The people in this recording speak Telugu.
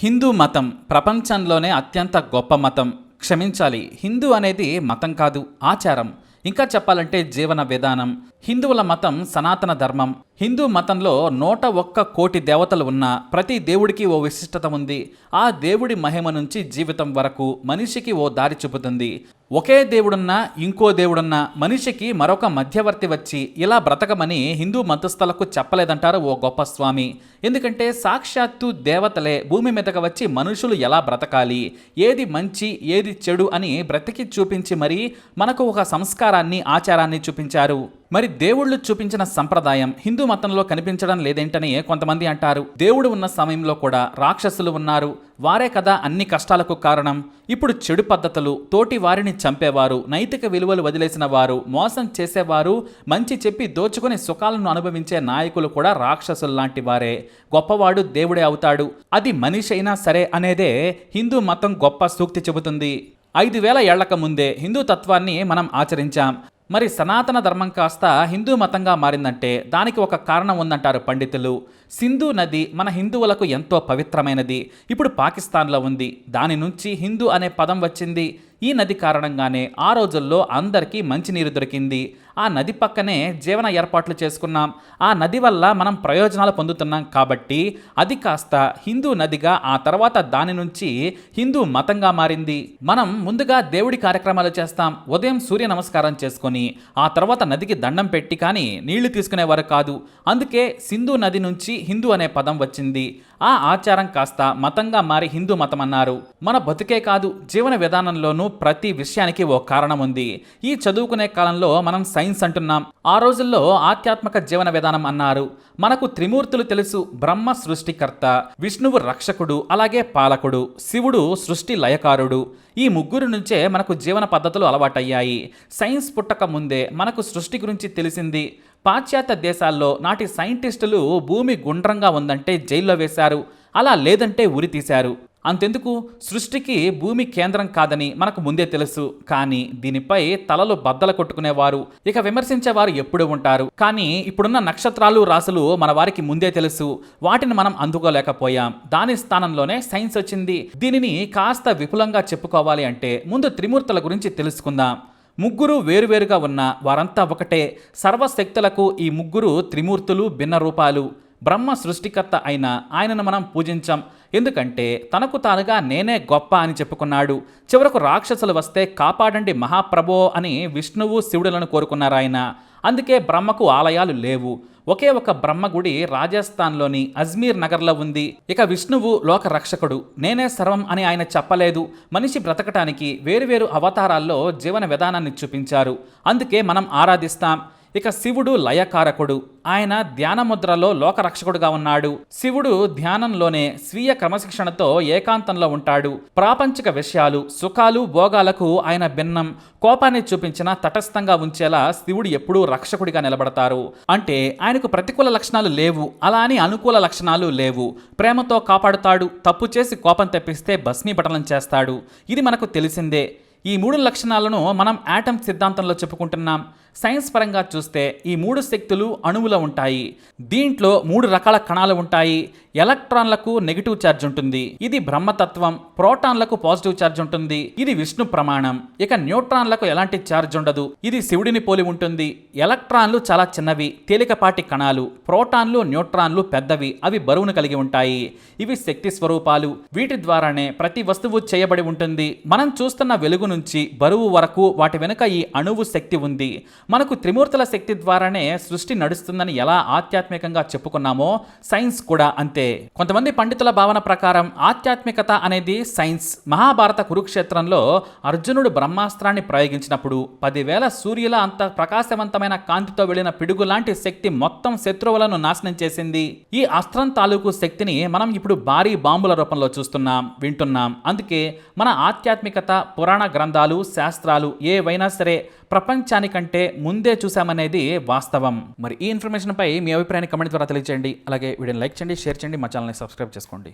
హిందూ మతం ప్రపంచంలోనే అత్యంత గొప్ప మతం. క్షమించాలి హిందూ అనేది మతం కాదు ఆచారం. ఇంకా చెప్పాలంటే జీవన విధానం. హిందువుల మతం సనాతన ధర్మం. హిందూ మతంలో నూట ఒక్క కోటి దేవతలు ఉన్నా ప్రతి దేవుడికి ఓ విశిష్టత ఉంది. ఆ దేవుడి మహిమ నుంచి జీవితం వరకు మనిషికి ఓ దారి చూపుతుంది. ఒకే దేవుడున్నా ఇంకో దేవుడున్నా మనిషికి మరొక మధ్యవర్తి వచ్చి ఇలా బ్రతకమని హిందూ మతస్థులకు చెప్పలేదంటారు ఓ గొప్ప స్వామి. ఎందుకంటే సాక్షాత్తు దేవతలే భూమి మీదకి వచ్చి మనుషులు ఎలా బ్రతకాలి ఏది మంచి ఏది చెడు అని బ్రతికి చూపించి మరీ మనకు ఒక సంస్కారాన్ని ఆచారాన్ని చూపించారు. మరి దేవుళ్ళు చూపించిన సంప్రదాయం హిందూ మతంలో కనిపించడం లేదేంటని కొంతమంది అంటారు. దేవుడు ఉన్న సమయంలో కూడా రాక్షసులు ఉన్నారు. వారే కదా అన్ని కష్టాలకు కారణం. ఇప్పుడు చెడు పద్ధతులు తోటి వారిని చంపేవారు నైతిక విలువలు వదిలేసిన వారు మోసం చేసేవారు మంచి చెప్పి దోచుకుని సుఖాలను అనుభవించే నాయకులు కూడా రాక్షసులు లాంటి వారే. గొప్పవాడు దేవుడే అవుతాడు. అది మనిషి అయినా సరే అనేదే హిందూ మతం గొప్ప సూక్తి చెబుతుంది. ఐదు వేల ఏళ్ళకు ముందే హిందూ తత్వాన్ని మనం ఆచరించాం. మరి సనాతన ధర్మం కాస్త హిందూ మతంగా మారిందంటే దానికి ఒక కారణం ఉందంటారు పండితులు. సింధు నది మన హిందువులకు ఎంతో పవిత్రమైనది. ఇప్పుడు పాకిస్తాన్లో ఉంది. దాని నుంచి హిందూ అనే పదం వచ్చింది. ఈ నది కారణంగానే ఆ రోజుల్లో అందరికీ మంచినీరు దొరికింది. ఆ నది పక్కనే జీవన ఏర్పాట్లు చేసుకున్నాం. ఆ నది వల్ల మనం ప్రయోజనాలు పొందుతున్నాం కాబట్టి అది కాస్త హిందూ నదిగా ఆ తర్వాత దాని నుంచి హిందూ మతంగా మారింది. మనం ముందుగా దేవుడి కార్యక్రమాలు చేస్తాం. ఉదయం సూర్య నమస్కారం చేసుకొని ఆ తర్వాత నదికి దండం పెట్టి కానీ నీళ్ళు తీసుకునేవారు కాదు. అందుకే సింధు నది నుంచి హిందూ అనే పదం వచ్చింది. ఆ ఆచారం కాస్త మతంగా మారి హిందూ మతం అన్నారు. మన బతుకే కాదు జీవన విధానంలోనూ ప్రతి విషయానికి ఓ కారణం ఉంది. ఈ చదువుకునే కాలంలో మనం సైన్స్ అంటున్నాం. ఆ రోజుల్లో ఆధ్యాత్మిక జీవన విధానం అన్నారు. మనకు త్రిమూర్తులు తెలుసు బ్రహ్మ సృష్టికర్త విష్ణువు రక్షకుడు అలాగే పాలకుడు శివుడు సృష్టి లయకారుడు. ఈ ముగ్గురు నుంచే మనకు జీవన పద్ధతులు అలవాటయ్యాయి. సైన్స్ పుట్టక ముందే మనకు సృష్టి గురించి తెలిసింది. పాశ్చాత్య దేశాల్లో నాటి సైంటిస్టులు భూమి గుండ్రంగా ఉందంటే జైల్లో వేశారు. అలా లేదంటే ఉరి తీశారు. అంతెందుకు? సృష్టికి భూమి కేంద్రం కాదని మనకు ముందే తెలుసు. కానీ దీనిపై తలలు బద్దలు కొట్టుకునేవారు. ఇక విమర్శించేవారు ఎప్పుడు ఉంటారు. కానీ ఇప్పుడున్న నక్షత్రాలు రాసులు మన వారికి ముందే తెలుసు. వాటిని మనం అందుకోలేకపోయాం. దాని స్థానంలోనే సైన్స్ వచ్చింది. దీనిని కాస్త విపులంగా చెప్పుకోవాలి అంటే ముందు త్రిమూర్తుల గురించి తెలుసుకుందాం. ముగ్గురు వేరువేరుగా ఉన్న వారంతా ఒకటే. సర్వశక్తులకు ఈ ముగ్గురు త్రిమూర్తులు భిన్న రూపాలు బ్రహ్మ సృష్టికర్త అయిన ఆయనను మనం పూజించాం. ఎందుకంటే తనకు తానుగా నేనే గొప్ప అని చెప్పుకున్నాడు. చివరకు రాక్షసులు వస్తే కాపాడండి మహాప్రభో అని విష్ణువు శివుడులను కోరుకున్నారాయన అందుకే బ్రహ్మకు ఆలయాలు లేవు. ఒకే ఒక బ్రహ్మ గుడి రాజస్థాన్లోని అజ్మీర్ నగర్లో ఉంది. ఇక విష్ణువు లోక రక్షకుడు నేనే సర్వం అని ఆయన చెప్పలేదు. మనిషి బ్రతకటానికి వేరువేరు అవతారాల్లో జీవన విధానాన్ని చూపించారు. అందుకే మనం ఆరాధిస్తాం. ఇక శివుడు లయకారకుడు. ఆయన ధ్యానముద్రలో లోకరక్షకుడుగా ఉన్నాడు. శివుడు ధ్యానంలోనే స్వీయ క్రమశిక్షణతో ఏకాంతంలో ఉంటాడు. ప్రాపంచిక విషయాలు సుఖాలు భోగాలకు ఆయన భిన్నం. కోపాన్ని చూపించిన తటస్థంగా ఉంచేలా శివుడు ఎప్పుడూ రక్షకుడిగా నిలబడతారు. అంటే ఆయనకు ప్రతికూల లక్షణాలు లేవు. అలా అని అనుకూల లక్షణాలు లేవు. ప్రేమతో కాపాడుతాడు. తప్పు చేసి కోపం తెప్పిస్తే భస్మీపటనం చేస్తాడు. ఇది మనకు తెలిసిందే. ఈ మూడు లక్షణాలను మనం యాటమ్ సిద్ధాంతంలో చెప్పుకుంటున్నాం. సైన్స్ పరంగా చూస్తే ఈ మూడు శక్తులు అణువులో ఉంటాయి. దీంట్లో మూడు రకాల కణాలు ఉంటాయి. ఎలక్ట్రాన్లకు నెగిటివ్ ఛార్జ్ ఉంటుంది. ఇది బ్రహ్మతత్వం ప్రోటాన్లకు పాజిటివ్ ఛార్జ్ ఉంటుంది. ఇది విష్ణు ప్రమాణం. ఇక న్యూట్రాన్లకు ఎలాంటి ఛార్జ్ ఉండదు. ఇది శివుడిని పోలి ఉంటుంది. ఎలక్ట్రాన్లు చాలా చిన్నవి తేలికపాటి కణాలు. ప్రోటాన్లు న్యూట్రాన్లు పెద్దవి. అవి బరువును కలిగి ఉంటాయి. ఇవి శక్తి స్వరూపాలు. వీటి ద్వారానే ప్రతి వస్తువు చేయబడి ఉంటుంది. మనం చూస్తున్న వెలుగు నుంచి బరువు వరకు వాటి వెనుక ఈ అణువు శక్తి ఉంది. మనకు త్రిమూర్తుల శక్తి ద్వారానే సృష్టి నడుస్తుందని ఎలా ఆధ్యాత్మికంగా చెప్పుకున్నామో సైన్స్ కూడా అంతే. కొంతమంది పండితుల భావన ప్రకారం ఆధ్యాత్మికత అనేది సైన్స్. మహాభారత కురుక్షేత్రంలో అర్జునుడు బ్రహ్మాస్త్రాన్ని ప్రయోగించినప్పుడు పదివేల సూర్యుల అంత ప్రకాశవంతమైన కాంతితో వెళ్ళిన పిడుగు లాంటి శక్తి మొత్తం శత్రువులను నాశనం చేసింది. ఈ అస్త్రం తాలూకు శక్తిని మనం ఇప్పుడు భారీ బాంబుల రూపంలో చూస్తున్నాం వింటున్నాం. అందుకే మన ఆధ్యాత్మికత పురాణ గ్రంథాలు శాస్త్రాలు ఏవైనా సరే ప్రపంచానికంటే ముందే చూసామనేది వాస్తవం. మరి ఈ ఇన్ఫర్మేషన్పై మీ అభిప్రాయాన్ని కమెంట్ ద్వారా తెలియజేయండి అలాగే వీడియోని లైక్ చేయండి షేర్ చేయండి మా ఛానల్ని సబ్స్క్రైబ్ చేసుకోండి.